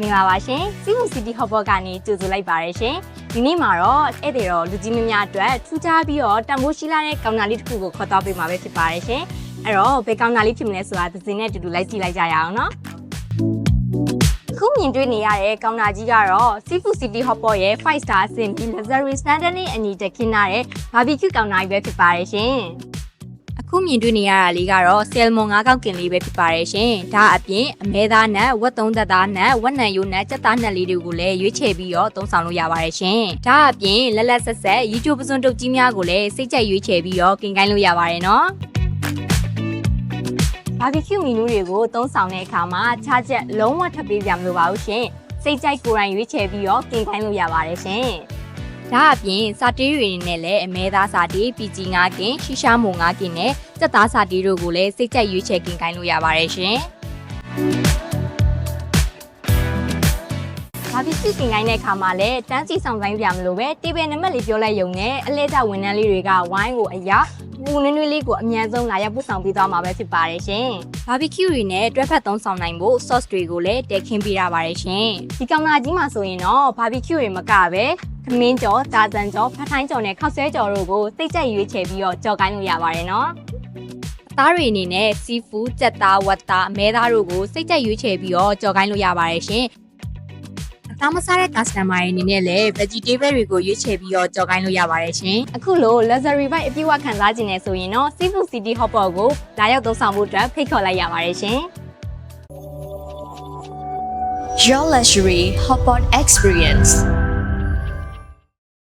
လာပါရှင်စီမူစီတီဟော့ဘော့ကနေကြိုဆိုလိုက်ပါရရှင်ဒီနေ့မှာတော့ဧည့်သည်တော်လူကြီးမများအတွက်ထူးခြားပြီးတော့တန်ဖိုးရှိလာတဲ့ကောင်တာလေးတစ်ခုကိုခေါ်တော့ပေးမှာပဲဖြစ်ပါရရှင်အဲ့တော့ဘယ်ကောင်တာလေးဖြစ်မလဲဆိုတာသစင်နဲ့အတူတူလိုက်ကြည့်လိုက်ကြရအောင်နော်အခုမြင်တွေ့နေရတဲ့ကောင်တာကြီးကတော့ Seafood City Hopper ရဲ့5 star အဆင့်ပြီး luxury standard နဲ့အညီတက်ခင်းထားတဲ့ barbecue ကောင်တာကြီးပဲဖြစ်ပါတယ်ရှင် အခုမြင်တွေ့နေရတာလေးကတော့ဆယ်မွန်ငါးကောက်ကင်လေးပဲဖြစ်ပါတယ်ရှင်။ဒါအပြင်အမဲသားနတ်ဝက်သုံးသက်သားနတ်ဝက်နံယိုနတ်ကြက်သားနတ်လေးတွေကိုလည်းရွေးချယ်ပြီးတော့သုံးဆောင်လို့ရပါတယ်ရှင်။ဒါအပြင်လက်လက်ဆက်ဆက်ရီချိုပစွန်တုတ်ကြီးများကိုလည်းစိတ်ကြိုက်ရွေးချယ်ပြီးတော့ကင်ကိုင်းလို့ရပါတယ်နော်။ဘာဘီကျူမီနူးတွေကိုသုံးဆောင်တဲ့အခါမှာခြားချက်လုံးဝထပ်ပေးကြမလို့ပါဘူးရှင်။စိတ်ကြိုက်ကိုယ်တိုင်ရွေးချယ်ပြီးတော့ကင်ကိုင်းလို့ရပါတယ်ရှင်။ ဒါအပြင်စာတေးတွေနဲ့လည်းအမဲသားစာတေး PG 9ကင်ရှီရှာမို9ကင်နဲ့စက်သားစာတေးတို့ကိုလည်းစိတ်ကြိုက်ရွေးချယ်ကင်ခိုင်းလို့ရပါတယ်ရှင်။ဘာဖြစ်စီကင်ခိုင်းတဲ့အခါမှာလည်းတန်းစီဆောင်ဆိုင်ပြမလို့ပဲတေးပဲနံပါတ်လေးပြောလိုက်ရုံနဲ့အလဲကျဝန်ထမ်းလေးတွေကဝိုင်းကိုအရာပူနွေးနွေးလေးကိုအမြန်ဆုံးလာရောက်ပို့ဆောင်ပေးသွားမှာပဲဖြစ်ပါတယ်ရှင်။ဘာဘီကျူတွေနဲ့တွဲဖက်သုံးဆောင်နိုင်ဖို့ sauce တွေကိုလည်းတည်ခင်းပေးရပါတယ်ရှင်။ဒီကောင်လာကြီးမှာဆိုရင်တော့ဘာဘီကျူတွေမကပဲ ခမင်းကြော်၊တာဇန်ကြော်၊ဖထိုင်းကြော်နဲ့ခောက်ဆွဲကြော်တို့ကိုစိတ်ကြိုက်ရွေးချယ်ပြီးတော့ကြော်ကိုင်းလို့ရပါတယ်နော်။အသားတွေအနေနဲ့ seafood ကြက်သားဝက်သားအမဲသားတို့ကိုစိတ်ကြိုက်ရွေးချယ်ပြီးတော့ကြော်ကိုင်းလို့ရပါတယ်ရှင်။အသားမစားတဲ့ customer တွေအနေနဲ့လည်း vegetable တွေကိုရွေးချယ်ပြီးတော့ကြော်ကိုင်းလို့ရပါတယ်ရှင်။အခုလို luxury bike အပြည့်အဝခံစားခြင်းနဲ့ဆိုရင်တော့ Seafood City Hopper ကိုလာရောက်သုံးဆောင်ဖို့အတွက်ဖိတ်ခေါ်လိုက်ရပါတယ်ရှင်။ Your luxury hotpot experience.